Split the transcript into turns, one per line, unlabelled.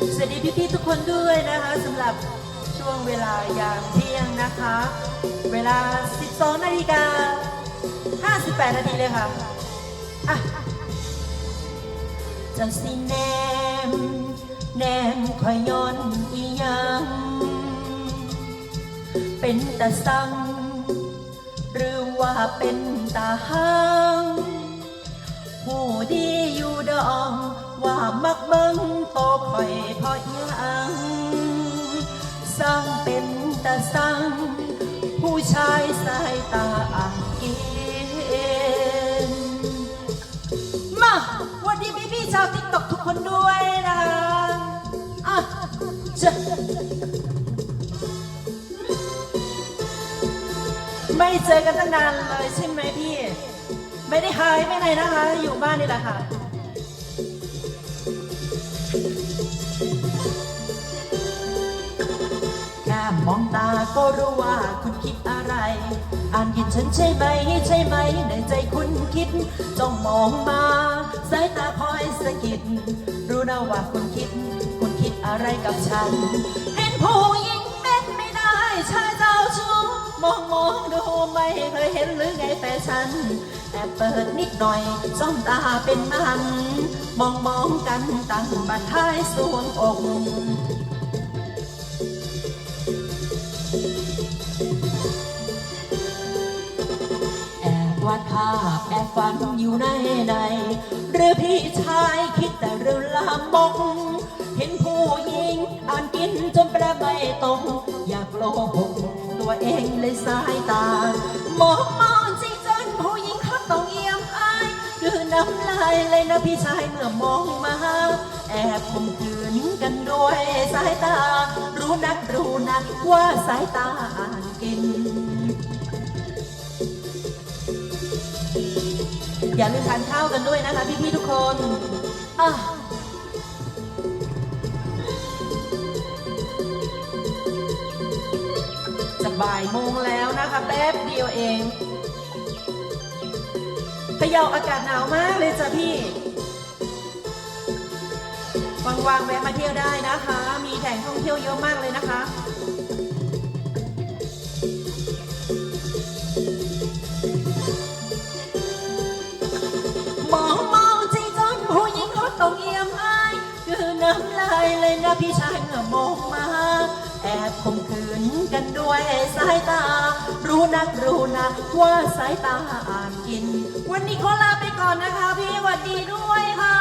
สวัสดีพี่ๆทุกคนด้วยนะคะสำหรับช่วงเวลายามเที่ยงนะคะ เวลา 12 นาฬิกา 58 นาทีเลยค่ะอะจังสิแนม แนมคอยย้อนอีหยัง เป็นตาสังหรือว่าเป็นตาหังผู้ดีอยู่ดอง ว่ามักเบิ่งโตคอยพอยังสร้างเป็นตาสังผู้ชายสายตาอ่างกินมาวันนี้พี่พี่ชาวติ๊กตอกทุกคนด้วยนะคะอะจะไม่เจอกันตั้งนานเลยใช่ไหมพี่ ไม่ได้หายไปไหนนะคะ อยู่บ้านนี่แหละค่ะ มองตาก็รู้ว่าคุณคิดอะไร อ่านเห็นฉันใช่ไหม ใช่ไหม ในใจคุณคิด จ้องมองมา สายตาคอยสะกิด รู้นะว่าคุณคิด คุณคิดอะไรกับฉัน เห็นผู้หญิงเป็นไม่ได้ ชายเจ้าชู้มองมองดูไม่เคยเห็นหรือไงแฟชั่นแต่เปิดนิดหน่อยจ้องตาเป็นมัน มองมองกันตั้งบัดท้ายสวงอก แอบวาดภาพแอบฝันอยู่ในใน หรือพี่ชายคิดแต่เรื่องลามก เห็นผู้หญิงอ่านกินจนประใบตกอยากโลหกตัวเองเลยสายตามองมองจริงจนผู้หญิงเขาต้องเอี่ยมอาย คือน้ำลายเลยนะพี่ชายเมื่อมองมา แอบข่มขืนกันด้วยสายตา รู้นักรู้นักว่าสายตาอ่านกินอย่าลืมทานข้าวกันด้วยนะคะพี่ๆทุกคนอะจะบ่ายโมงแล้วนะคะแป๊บเดียวเองพะเยาอากาศหนาวมากเลยจ้ะพี่ ว่างๆแวะมาเที่ยวได้นะคะ มีแหล่งท่องเที่ยวเยอะมากเลยนะคะมองมองใจจนผู้หญิงเขาต้องเอี่ยมอายคือน้ำลายเลยนะพี่ชายเมื่อมองมาแอบข่มขืนกันด้วยสายตา รู้นักรู้นะว่าสายตาอ่านกิน วันนี้ขอลาไปก่อนนะคะ พี่หวัดดีด้วยค่ะ